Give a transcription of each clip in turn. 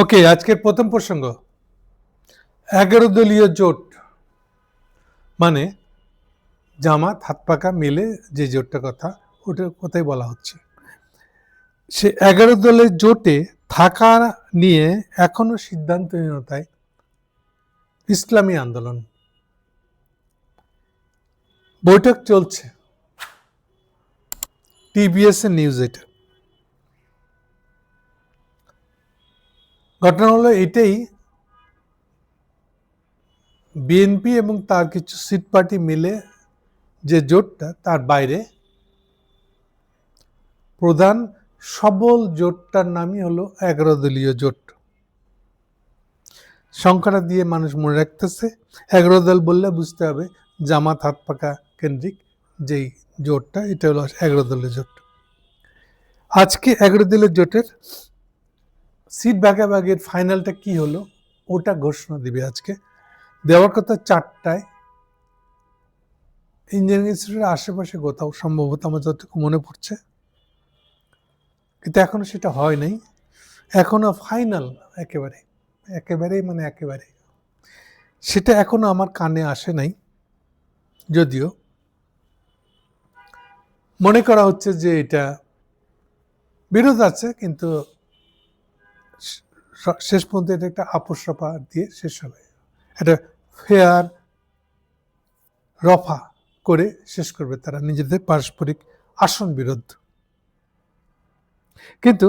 ওকে, আজকের প্রথম প্রসঙ্গ। এগারো দলীয় জোট। মানে জামাত, হাত পাকা মিলে যে জোটটা কথা ওটার কথাই বলা হচ্ছে? সে এগারো দলের জোটে থাকা নিয়ে এখনও সিদ্ধান্তহীনতায় ইসলামী আন্দোলন। বৈঠক চলছে। টিবিএস নিউজ এটা। ঘটনা হলো এটাই, বিএনপি এবং তার কিছু সিট পার্টি মিলে যে জোটটা তার বাইরে, প্রধান সবল জোটটার নামই হলো এগারো দলীয় জোট। সংখ্যাটা দিয়ে মানুষ মনে রাখতেছে, এগারো দল বললে বুঝতে হবে জামাত হাত পাকা কেন্দ্রিক যেই জোটটা, এটা হলো এগারো দলের জোট। আজকে এগারো দলের জোটের সিট ভাগাভাগির ফাইনালটা কি হলো, ওটা ঘোষণা দিবে আজকে। দেওয়ার কথা চারটায়। ইঞ্জিনিয়ারিং ইনস্টিটিউটের আশেপাশে কোথাও, সম্ভবত আমার যতটুকু মনে পড়ছে। কিন্তু এখনও সেটা হয় নাই। এখনও ফাইনাল একেবারে, একেবারেই মানে একেবারে। সেটা এখনও আমার কানে আসে নাই। যদিও মনে করা হচ্ছে যে এটা বিরোধ আছে, কিন্তু শেষ পর্যন্ত এটা একটা আপোষরফা দিয়ে শেষ হবে। এটা ফেয়ার রফা করে শেষ করবে তারা নিজেদের পারস্পরিক আসন বিরোধ। কিন্তু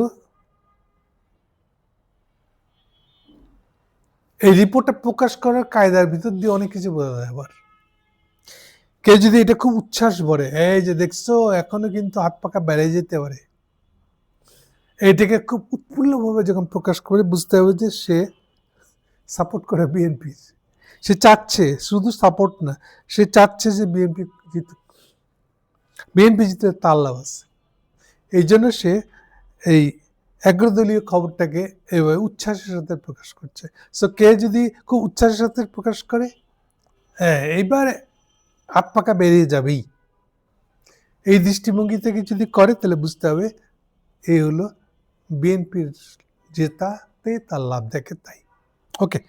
এই রিপোর্টটা প্রকাশ করার কায়দার ভিতর দিয়ে অনেক কিছু বোঝা যায় আবার। কেউ যদি এটা খুব উচ্ছ্বাস ভরে, এই যে দেখছ, এখনও কিন্তু হাত পাকা বেড়ে যেতে পারে। এইটাকে খুব উৎফুল্লভাবে যখন প্রকাশ করে বুঝতে হবে যে সে সাপোর্ট করে বিএনপি। সে চাচ্ছে, শুধু সাপোর্ট না, সে চাচ্ছে যে বিএনপি জিতুক। বিএনপি জিতে তার লাভ আছে। এই জন্য সে এই এগ্রদলীয় খবরটাকে এভাবে উচ্ছ্বাসের সাথে প্রকাশ করছে। সো কে যদি খুব উচ্ছ্বাসের সাথে প্রকাশ করে হ্যাঁ এইবার হাত বেরিয়ে যাবেই। এই দৃষ্টিভঙ্গি থেকে যদি করে, তাহলে বুঝতে হবে এই হলো বিএনপির জেতাতে তার লাভ দেখে তাই। ওকে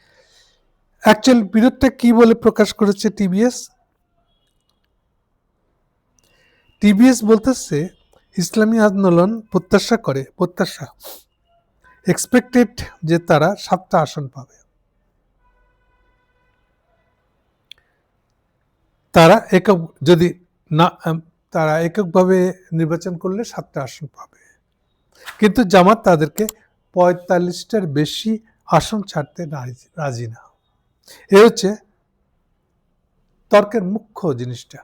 অ্যাকচুয়াল বিরোধটা কি বলে প্রকাশ করেছে টিবিএস টিবিএস বলতেছে, ইসলামী আন্দোলন প্রত্যাশা করে, প্রত্যাশা। এক্সপেক্টেড যে তারা সাতটা আসন পাবে। তারা একক, যদি না, তারা এককভাবে নির্বাচন করলে সাতটা আসন পাবে। কিন্তু জামাত তাদেরকে পঁয়তাল্লিশটার বেশি আসন ছাড়তে রাজি- না। এ হচ্ছে তর্কের মুখ্য জিনিসটা।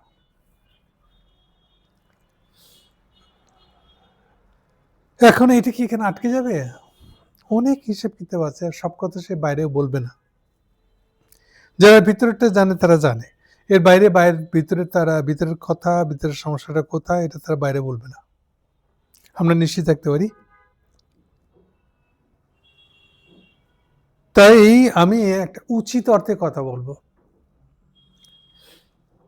এখন এটা কি এখানে আটকে যাবে? অনেক হিসেব কিতাব আছে আর সব কথা সে বাইরেও বলবে না। যারা ভিতরেরটা জানে তারা জানে। এর বাইরে বাইরের ভিতরে তারা, ভিতরের কথা, ভিতরের সমস্যাটা কোথায়, এটা তারা বাইরে বলবে না। আমরা নিশ্চিত থাকতে পারি। তাই আমি একটা উচিত অর্থে কথা বলব।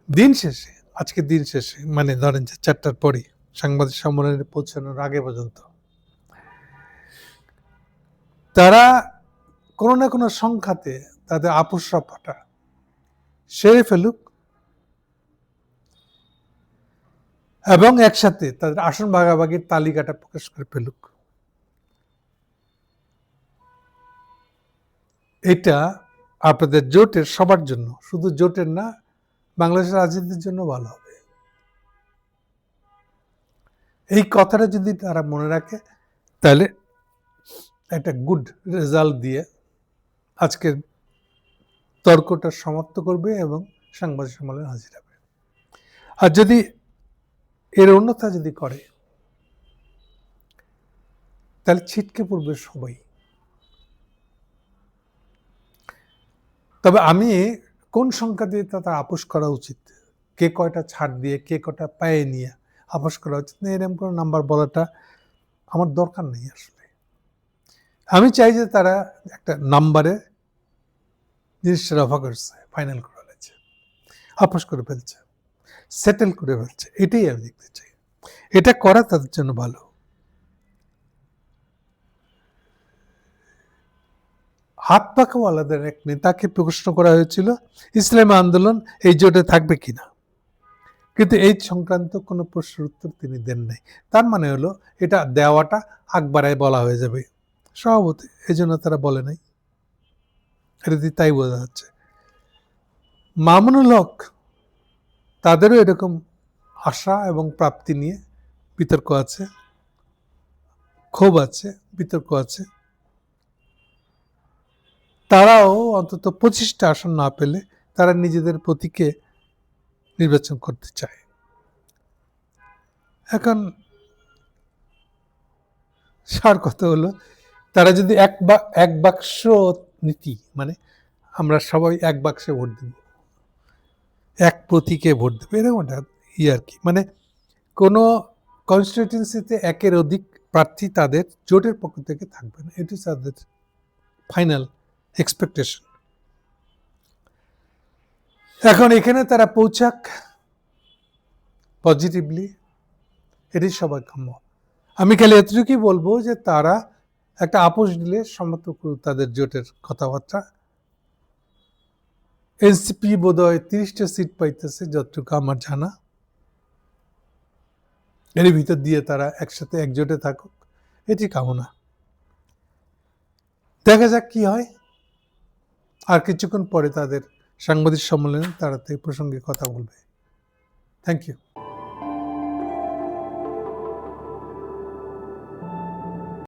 দিন শেষে, আজকে দিন শেষে মানে ধরেন যে চারটার পরে সাংবাদিক সম্মেলনে পৌঁছানোর আগে পর্যন্ত, তারা কোনো না কোনো সংখ্যাতে তাদের আপোষ রফাটা সেরে ফেলুক এবং একসাথে তাদের আসন ভাগাভাগির তালিকাটা প্রকাশ করে ফেলুক। এটা আপনাদের জোটের সবার জন্য, শুধু জোটের না, বাংলাদেশের রাজনীতির জন্য ভালো হবে। এই কথাটা যদি তারা মনে রাখে, তাহলে একটা গুড রেজাল্ট দিয়ে আজকের তর্কটা সমাপ্ত করবে এবং সাংবাদিক সম্মেলনে হাজির হবে। আর যদি এর অন্যথা যদি করে, তাহলে ছিটকে পড়বে সবাই। তবে আমি কোন সংখ্যা দিয়ে তা আপোষ করা উচিত? কে কয়টা ছাড় দিয়ে, কে কয়টা পায়ে নিয়ে আপোষ করা উচিত? না, এরকম কোনো নাম্বার বলাটা আমার দরকার নেই আসলে। আমি চাই যে তারা একটা নাম্বারে জিনিসটা রফা করছে ফাইনাল করে ফেলেছে আপোষ করে ফেলছে। সেটেল করে ফেলছে। এটাই আমি দেখতে চাই। এটা করা তাদের জন্য ভালো। হাত পাখাওয়ালাদের এক নেতাকে প্রশ্ন করা হয়েছিল, ইসলামী আন্দোলন এই জোটে থাকবে কিনা? কিন্তু এই সংক্রান্ত কোনো প্রশ্নের উত্তর তিনি দেন নাই। তার মানে হলো, এটা দেওয়াটা আকবারায় বলা হয়ে যাবে। সভাপতি এই জন্য তারা বলে নাই। এটা তাই বোঝা যাচ্ছে। মামুনুল হক তাদেরও এরকম আশা এবং প্রাপ্তি নিয়ে বিতর্ক আছে, ক্ষোভ আছে, বিতর্ক আছে। তারাও অন্তত পঁচিশটা আসন না পেলে তারা নিজেদের প্রতীকে নির্বাচন করতে চায়। এখন সার কথা হলো, তারা যদি এক বা, এক বাক্স নীতি মানে আমরা সবাই এক বাক্সে ভোট দেব এক প্রতীকে ভোট দেবে, এরকম একটা ই আর কি। মানে কোনো কনস্টিটিউন্সিতে একের অধিক প্রার্থী তাদের জোটের পক্ষ থেকে থাকবে না। এটি তাদের ফাইনাল এক্সপেকটেশন এখন এখানে তারা পৌঁছাক পজিটিভলি এটি সবাই কাম্য। আমি খালি এতটুকুই বলব যে তারা একটা আপোষ দিলে সমর্থক তাদের জোটের কথাবার্তা এনসিপি বোধহয় তিরিশটা সিট পাইতেছে, যতটুকু আমার জানা। এর ভিতর দিয়ে তারা একসাথে একজোটে থাকুক, এটি কামনা। দেখা যাক কি হয়। আর কিছুক্ষণ পরে তাদের সাংবাদিক সম্মেলনে তারা তো এই প্রসঙ্গে কথা বলবে। Thank you